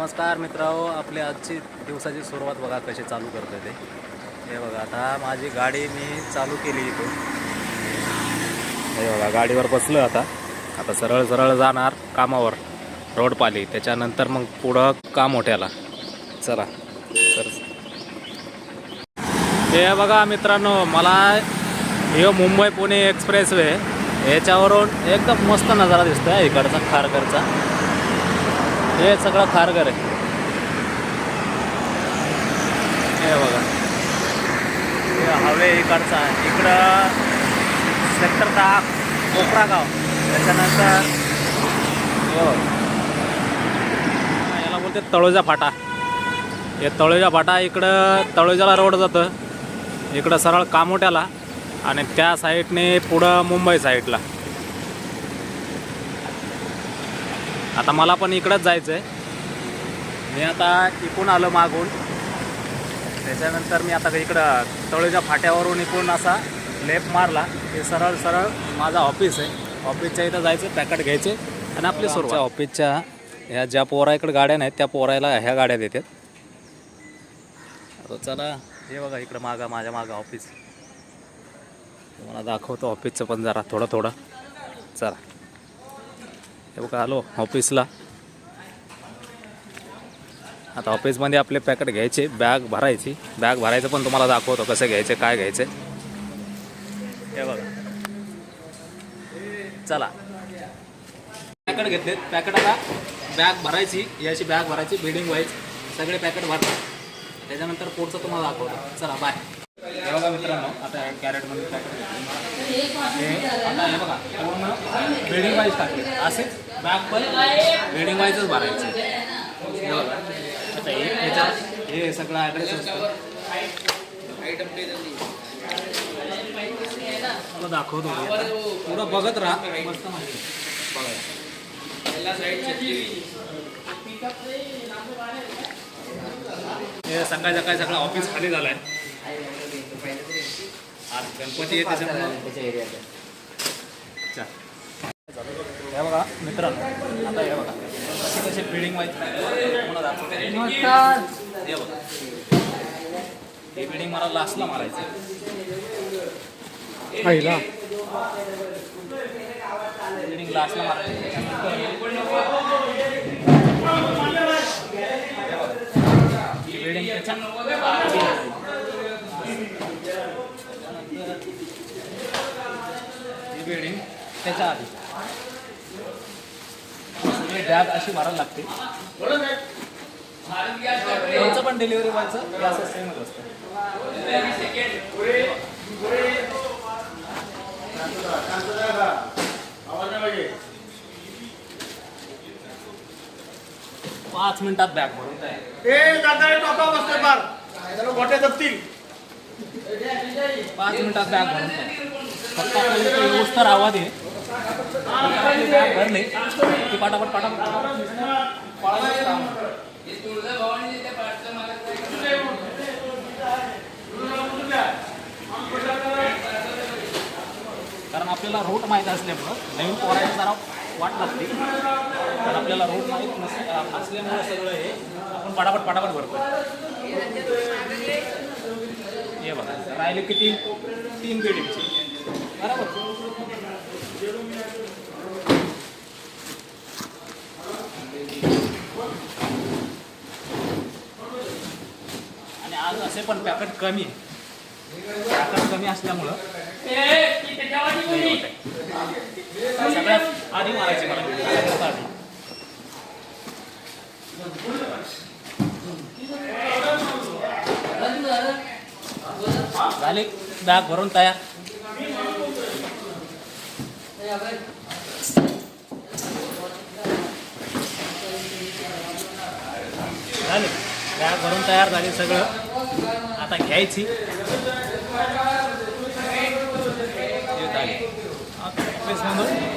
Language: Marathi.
नमस्कार मित्रांनो आपली आजची दिवसाची सुरुवात बघा कशी चालू करतो ते. हे बघा आता माझी गाडी मी चालू केली इथून. हे बघा गाडीवर बसलो आता. आता सरळ सरळ जाणार कामावर रोड पाली. त्याच्यानंतर मग पुढं काम मोठ्याला चला तर हे बघा मित्रांनो मला हे मुंबई पुणे एक्सप्रेस वे याच्यावरून एकदम मस्त नजारा दिसतोय इकडचा खारकरचा हे सगळं खारघर आहे. हे बघा. हे हवे इकडचा आहे. इकडं सेक्टर दहा कोपरा गाव. त्याच्यानंतर हो. याला बोलते तळोजा फाटा. हे तळोजा फाटा इकडं तळोजाला रोड जातं. इकडं सरळ कामोट्याला आणि त्या साईडने पुढं मुंबई साईडला आता मला पण इकडंच जायचं आहे मी आता इकून आलो मागून. त्याच्यानंतर मी आता इकडं तळोजा फाट्यावरून इकून असा लेफ्ट मारला. ते सरळ सरळ माझा ऑफिस आहे. ऑफिसच्या इथं जायचं पॅकेट घ्यायचे आणि आपले सुरुवात. ऑफिसच्या ह्या ज्या पोरा इकडे गाड्या नाहीत त्या पोरायला ह्या गाड्या देतात. आता चला हे बघा इकडं मागा माझ्या मागं ऑफिस तुम्हाला दाखवतो ऑफिसचं पण जरा थोडं थोडं. चला. हे बघा आलो ऑफिसला आता ऑफिसमध्ये आपले पॅकेट घ्यायचे बॅग भरायची. बॅग भरायचं पण तुम्हाला दाखवतो कसं घ्यायचं काय घ्यायचं. हे बघा. चला. पॅकेट घेतलेत. पॅकेट आता बॅग भरायची याची बॅग भरायची बिल्डिंग व्हायची सगळे पॅकेट भरतात. त्याच्यानंतर पुढचं तुम्हाला दाखवतो. चला बाय हे बघा मित्रांनो आता कॅरेटमध्ये पॅकेट आता हे बघा पूर्ण बिल्डिंग वाईज टाकले. असेच बॅग पण बिल्डिंग वाईजच भरायचे. हे बघा. आता हे याच्यात हे सगळं ॲड्रेस असतो. मला दाखवतो पुढं बघत राहा. मस्त माहिती बघा. हे सकाळ सकाळी सगळं ऑफिस खाली आज गणपती आहे त्याच्यामुळे चल. हे बघा मित्रांनो आता हे बघा. कशी कशी बिल्डिंग माहिती पुन्हा दाखवतो. हे बघा. ही बिल्डिंग मला लास्टला मारायची पहिला बिल्डिंग लास्टला मारायची ही बिल्डिंग त्याच्या ही बिल्डिंग त्याच्या आधी. सगळी अशी मारायला लागते. त्यांचं पण डिलिव्हरी हे असं सेमच असतं. पाच मिनिटात बॅग भरून. तयार ए दादा टॉपा बसते फार. त्याला गोट्या जपतील पाच मिनिटात बॅग भरून. फक्त आवाज आहे. पाटापट कारण आपल्याला रूट माहीत असल्यामुळं नवीन पोरायला जरा वाट लागते. कारण आपल्याला रूट माहीत नस असल्यामुळं सगळं हे आपण पटापट पटापट भरतो. हे बघा राहिले किती तीन बिल्डिंगची बरोबर? आणि आज असे पण पॅकेट कमी आहे. पॅकेट कमी असल्यामुळं. सगळ्यात आधी मारायची मला. आधी झाली. बॅग भरून तयार. झाले. बॅग भरून तयार झाली सगळं. आता घ्यायची. ऑफिसमधून